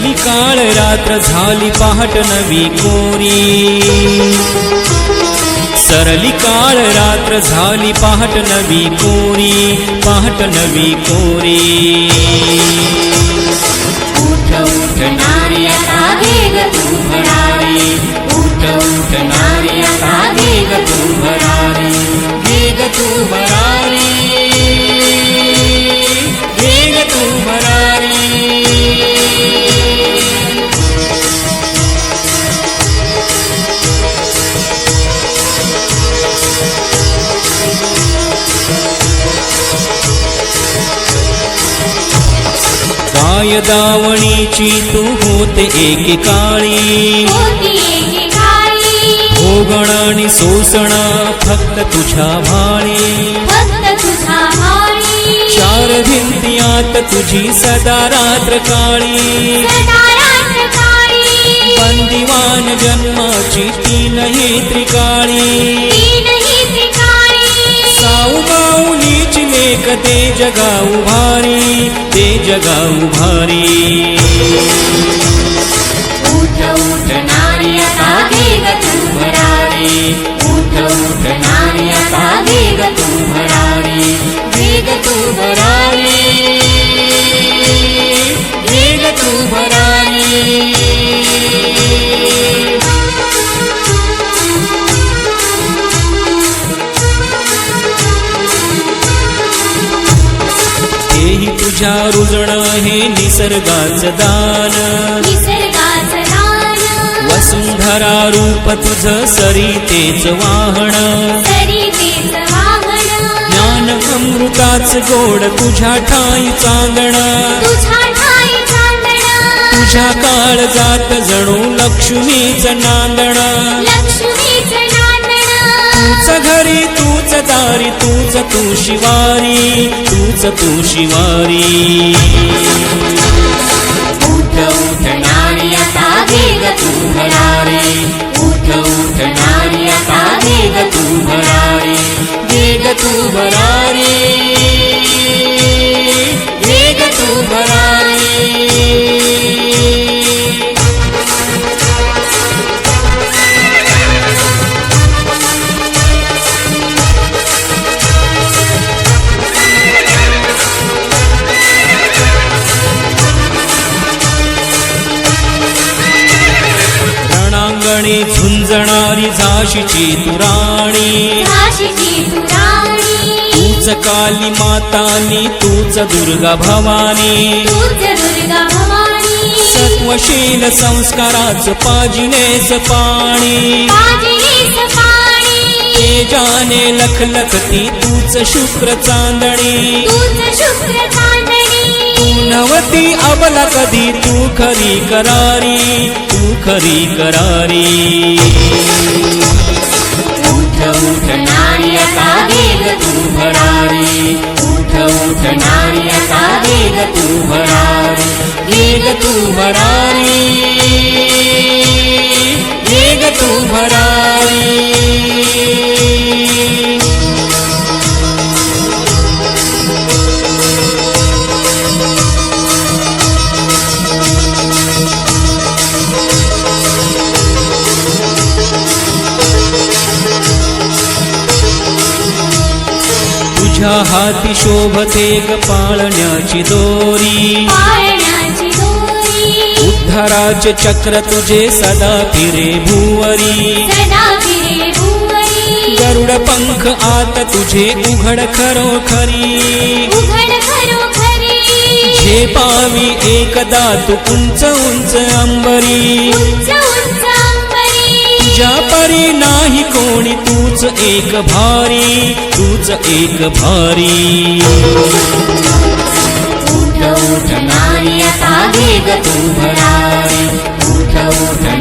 काळ रात्र झाली पहाट नवी कोरी. सरली काळ रात्र झाली पहाट नवी कोरी पहाट नवी कोरी. काय दावणीची तू होते होती एकेकाळी. भोगण आणि सोसण फक्त तुझ्या भाळी. फक्त तुझा भाळी. चार भिंतियात तुझी सदा रात्र काळी. सदा रात्र काळी. बंदिवान जन्माची तीनही त्रिकाळी. एक ते जग भारी ते जगौ भारीट नारी कार तुझ्या रुजण हे निसर्गाचं दान. वसुंधरा रूप तुझ सरितेच वाहन. ज्ञान अमृताच गोड तुझ्या ठाई चांदण. तुझ्या काळ जात जणू लक्ष्मीच नांदण. तूच घरी दारी तूच तू शिवारी तूच तू शिवारी. उठ उठ नार्या वेग तू भरारी. उठ उठ नार्या वेग तू भरारी. वेग तू भरारी. रणांगणी झुंजणारी झाशीची तुराणी तूच काली मातानी तूच दुर्गा भवानी. तूच दुर्गा भवानी. सत्वशील संस्काराच पाजिनेच पाणी. तेजाने लखलखती तूच शुक्र चांदणी. तूच शुक्र चांदणी. तू नवती अबला कधी तू खरी करारी. खरी करारी। उठ उठ नार्या वेग तू भरारी। उठ उठ नार्या वेग तू भरारी। वेग तू भरारी तुझ्या हाती शोभते ग पाळण्याची दोरी. उद्धाराचे चक्र तुझे सदा फिरे भुवरी. सदा फिरे भुवरी. गरुड पंख आत तुझे उघड खरोखरी. उघड खरोखरी. जे पावी एकदा तू उंच उंच अंबरी. तुझ्या परी नाही कोणी तूच एक भारी तूच एक भारी. उठ उठ नार्या वेग तू भरारी. उठ उठ